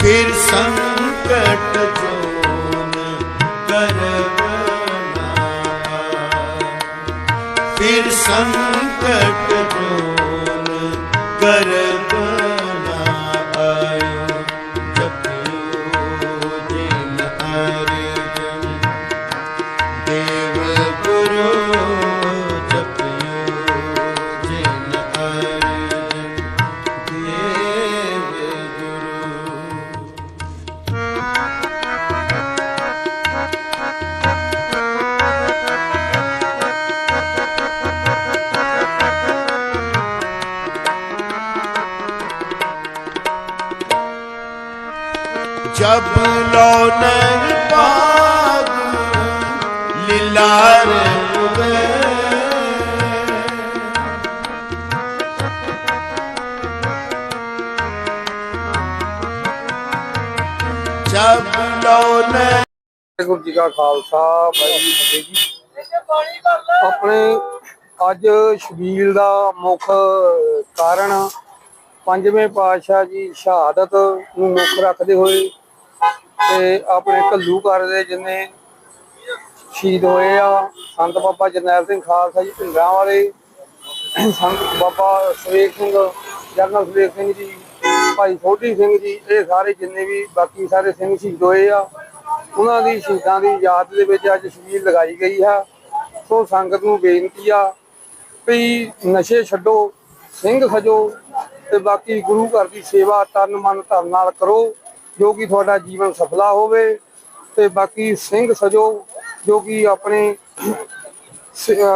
ਫਿਰ ਸੰਕਟ zone kerb ਫਿਰ ਸੰਕਟ ਜਬ ਲੋ ਨਹੀਂ ਪਾਗ ਲੀਲਾਰ ਉਵੇ ਜਬ ਲੋ ਨਹੀਂ ਵਾਹਿਗੁਰੂ ਜੀ ਕਾ ਖਾਲਸਾ, ਵਾਹਿਗੁਰੂ ਫਤਿਹ ਜੀ। ਆਪਣੇ ਅੱਜ ਸ਼ਬੀਲ ਦਾ ਮੁੱਖ ਕਾਰਨ ਪੰਜਵੇਂ ਪਾਤਸ਼ਾਹ ਜੀ ਸ਼ਹਾਦਤ ਨੂੰ ਮੁੱਖ ਰੱਖਦੇ ਹੋਏ ਤੇ ਆਪਣੇ ਘੱਲੂ ਘਰ ਦੇ ਜਿੰਨੇ ਸ਼ਹੀਦ ਹੋਏ ਆ, ਸੰਤ ਬਾਬਾ ਜਰਨੈਲ ਸਿੰਘ ਖਾਲਸਾ ਜੀ ਪਿੰਡਾਂ ਵਾਲੇ, ਸੰਤ ਬਾਬਾ ਸਵੇਕ ਸਿੰਘ, ਜਰਨਲ ਸਵੇਕ ਸਿੰਘ ਜੀ, ਭਾਈ ਸੋਢੀ ਸਿੰਘ ਜੀ, ਇਹ ਸਾਰੇ ਜਿੰਨੇ ਵੀ ਬਾਕੀ ਸਾਰੇ ਸਿੰਘ ਸ਼ਹੀਦ ਹੋਏ ਆ, ਉਹਨਾਂ ਦੀ ਸ਼ਹੀਦਾਂ ਦੀ ਯਾਦ ਦੇ ਵਿੱਚ ਅੱਜ ਸ਼ਹੀਦ ਲਗਾਈ ਗਈ ਆ। ਸੋ ਸੰਗਤ ਨੂੰ ਬੇਨਤੀ ਆ ਵੀ ਨਸ਼ੇ ਛੱਡੋ, ਸਿੰਘ ਖਜੋ ਤੇ ਬਾਕੀ ਗੁਰੂ ਘਰ ਦੀ ਸੇਵਾ ਤਨ ਮਨ ਧਨ ਨਾਲ ਕਰੋ। ਜੋ ਕਿ ਤੁਹਾਡਾ ਜੀਵਨ ਸਫਲਾ ਹੋਵੇ ਤੇ ਬਾਕੀ ਸਿੰਘ ਸਜੋ ਜੋ ਕਿ ਆਪਣੇ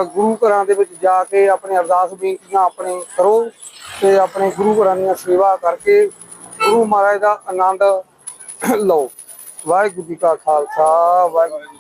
ਗੁਰੂ ਘਰਾਂ ਦੇ ਵਿੱਚ ਜਾ ਕੇ ਆਪਣੇ ਅਰਦਾਸ ਬੇਨਤੀਆਂ ਆਪਣੇ ਕਰੋ ਤੇ ਆਪਣੇ ਗੁਰੂ ਘਰਾਂ ਦੀਆਂ ਸੇਵਾ ਕਰਕੇ ਗੁਰੂ ਮਹਾਰਾਜ ਦਾ ਆਨੰਦ ਲਓ। ਵਾਹਿਗੁਰੂ ਜੀ ਕਾ ਖਾਲਸਾ, ਵਾਹਿਗੁਰੂ ਜੀ